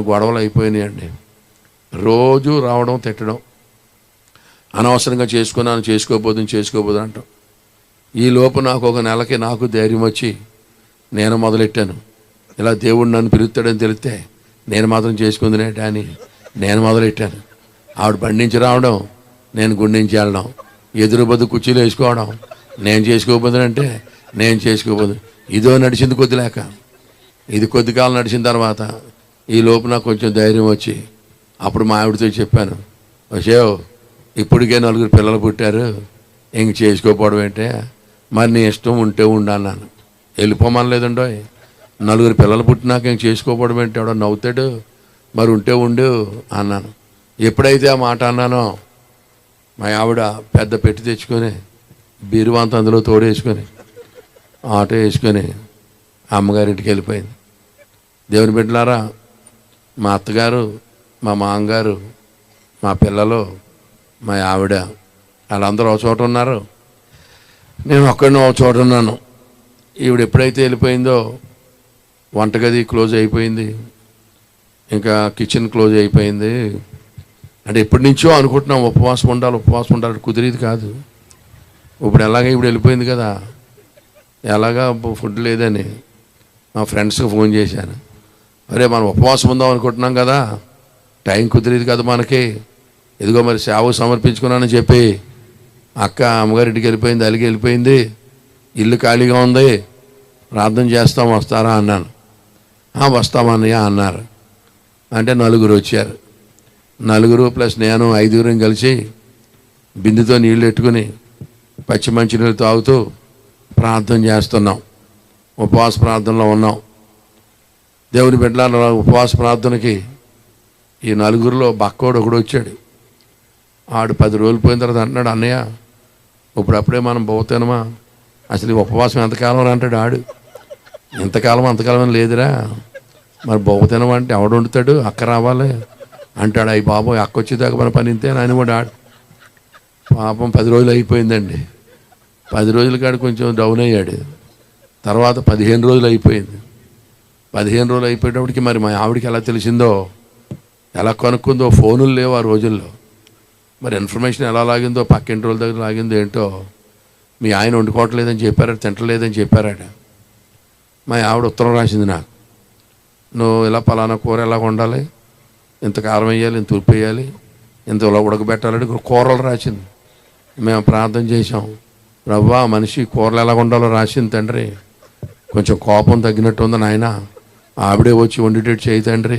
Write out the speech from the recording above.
గొడవలు అయిపోయినాయండి. రోజు రావడం తిట్టడం. అనవసరంగా చేసుకున్నాను చేసుకోబోదు చేసుకోబోదు అంటాం. ఈ లోపు నాకు ఒక నెలకి నాకు ధైర్యం వచ్చి నేను మొదలెట్టాను. ఇలా దేవుడు నన్ను పిలుస్తాడని తెలిస్తే నేను మాత్రం చేసుకుందినే అని నేను మొదలెట్టాను. ఆవిడ బండి నుంచి రావడం నేను గుండె నుంచి వెళ్ళడం. ఎదురు బదు కుర్చీలు వేసుకోవడం నేను చేసుకోబోదునంటే నేను చేసుకోబోదు ఇదో నడిచింది కొద్ది లేక. ఇది కొద్ది కాలం నడిచిన తర్వాత ఈ లోపు నాకు కొంచెం ధైర్యం వచ్చి అప్పుడు మా ఆవిడతో చెప్పాను వచ్చేవ్ ఇప్పటికే నలుగురు పిల్లలు పుట్టారు ఇంక చేసుకోపోవడం ఏంటే? మరి నీ ఇష్టం ఉంటే ఉండన్నాను వెళ్ళిపోమనలేదండో నలుగురు పిల్లలు పుట్టినాక ఇంక చేసుకోపోవడం ఏంటి? ఎవడో నవ్వుతాడు మరి ఉంటే ఉండు అన్నాను. ఎప్పుడైతే ఆ మాట అన్నానో మా ఆవిడ పెద్ద పెట్టి తెచ్చుకొని బీరువాంత అందులో తోడేసుకొని ఆటో వేసుకొని అమ్మగారింటికి వెళ్ళిపోయింది. దేవుని బిడ్డలారా మా అత్తగారు మా మామగారు మా పిల్లలు మా ఆవిడ వాళ్ళందరూ ఒక చోట ఉన్నారు. నేను ఒక్కడిని ఒక చోట ఉన్నాను. ఈవిడ ఎప్పుడైతే వెళ్ళిపోయిందో వంటగది క్లోజ్ అయిపోయింది. ఇంకా కిచెన్ క్లోజ్ అయిపోయింది. అంటే ఎప్పటి నుంచో అనుకుంటున్నాం ఉపవాసం ఉండాలి ఉపవాసం ఉండాలి కుదిరేది కాదు. ఇప్పుడు ఎలాగ ఇప్పుడు వెళ్ళిపోయింది కదా? ఎలాగా ఫుడ్ లేదని మా ఫ్రెండ్స్కి ఫోన్ చేశాను. అరే మనం ఉపవాసం ఉందాం అనుకుంటున్నాం కదా. టైం కుదిరేది కదా మనకి. ఇదిగో మరి సేవ సమర్పించుకున్నానని చెప్పి అక్క అమ్మగారింటికి వెళ్ళిపోయింది అలిగి వెళ్ళిపోయింది. ఇల్లు ఖాళీగా ఉంది. ప్రార్థన చేస్తాం వస్తారా అన్నాను. వస్తామన్నయ్య అన్నారు. అంటే నలుగురు వచ్చారు. నలుగురు ప్లస్ నేను ఐదుగురం కలిసి బిందుతో నీళ్ళు ఎట్టుకుని పచ్చి మంచినీళ్ళు తాగుతూ ప్రార్థన చేస్తున్నాం. ఉపవాస ప్రార్థనలో ఉన్నాం. దేవుని బిడ్డల ఉపవాస ప్రార్థనకి ఈ నలుగురిలో బక్కోడు ఒకడు వచ్చాడు. ఆడు పది రోజులు పోయిన తర్వాత అంటున్నాడు అన్నయ్య ఇప్పుడు అప్పుడే మనం పోతానమా? అసలు ఈ ఉపవాసం ఎంతకాలం అంటాడు ఆడు. ఎంతకాలం అంతకాలం లేదురా. మరి బహుతనం అంటే ఎవడు వండుతాడు? అక్క రావాలి. అంటాడు అయ్యి బాబోయ్ అక్క వచ్చేదాకా మన పని ఇంతే. అని కూడా ఆడు. పాపం పది రోజులు అయిపోయిందండి. పది రోజుల కాడు కొంచెం డౌన్ అయ్యాడు. తర్వాత పదిహేను రోజులు అయిపోయింది. పదిహేను రోజులు అయిపోయేటప్పటికి మరి మా ఆవిడకి ఎలా తెలిసిందో ఎలా కనుక్కుందో ఫోనులు లేవు ఆ రోజుల్లో. మరి ఇన్ఫర్మేషన్ ఎలా లాగిందో పక్కింటి రోజుల దగ్గర లాగిందో ఏంటో మీ ఆయన వండుకోవట్లేదని చెప్పారట తింటలేదని చెప్పారట. మా ఆవిడ ఉత్తరం రాసింది నాకు. నువ్వు ఇలా పలానా కూర ఎలా వండాలి? ఇంత కారం వేయాలి ఇంత ఉప్పు వేయాలి ఇంత ఇలా ఉడకబెట్టాలని కూరలు రాసింది. మేము ప్రార్థన చేసాం రవ్వా మనిషి కూరలు ఎలా ఉండాలో రాసింది తండ్రి. కొంచెం కోపం తగ్గినట్టు ఉంది నాయనా. ఆవిడే వచ్చి వండేటట్టు చేయి తండ్రి.